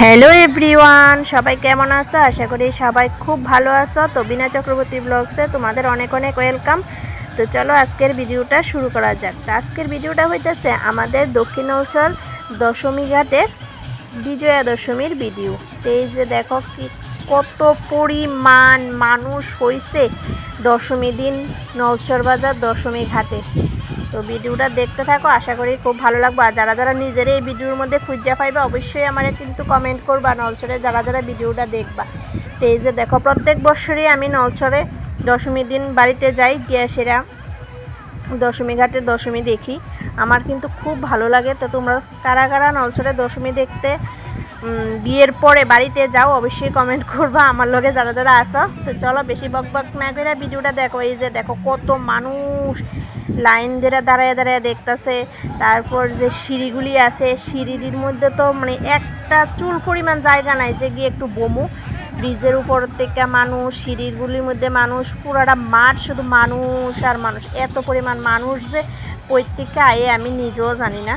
Hello everyone সবাই কেমন আছো? আশা করি সবাই খুব ভালো আছো। তো বিনা চক্রবর্তী ব্লগসে তোমাদের অনেক অনেক ওয়েলকাম তো চলো আজকের ভিডিওটা শুরু করা যাক। তো আজকের ভিডিওটা হইতেছে আমাদের দক্ষিণ অঞ্চল দশমী ঘাটের বিজয়া দশমীর ভিডিও তো এই যে দেখো কি, কত পরিমাণ মানুষ হইছে দশমী দিন নলচর বাজার দশমী ঘাটে। তো ভিডিওটা দেখতে থাকো, আশা করি খুব ভালো লাগবে। আর যারা যারা নিজের এই ভিডিওর মধ্যে খুঁজা পাইবে, অবশ্যই আমার কিন্তু কমেন্ট করবা নলছরে, যারা যারা ভিডিওটা দেখবা। তো এই যে দেখো, প্রত্যেক বছরই আমি নলছরে দশমীর দিন বাড়িতে যাই, গিয়ে সেরা দশমী ঘাটে দশমী দেখি। আমার কিন্তু খুব ভালো লাগে। তো তোমরা কারা কারা নলছড়ে দশমী দেখতে বিয়ের পরে বাড়িতে যাও, অবশ্যই কমেন্ট করবা। আমার লগে যারা যারা আসো তো চলো বেশি বক বক না করে ভিডিওটা দেখো। এই যে দেখো কত মানুষ লাইন ধরে দাঁড়ায় দাঁড়ায় দেখতেছে। তারপর যে সিঁড়িগুলি আছে সিঁড়ির মধ্যে তো মানে একটা চুল পরিমাণ জায়গা নাই যে গিয়ে একটু বমু। ব্রিজের উপর থেকে মানুষ, সিঁড়িগুলির মধ্যে মানুষ, পুরাটা মাঠ শুধু মানুষ আর মানুষ। এত পরিমাণ মানুষ যে প্রত্যেককে আয়ে আমি নিজেও জানি না।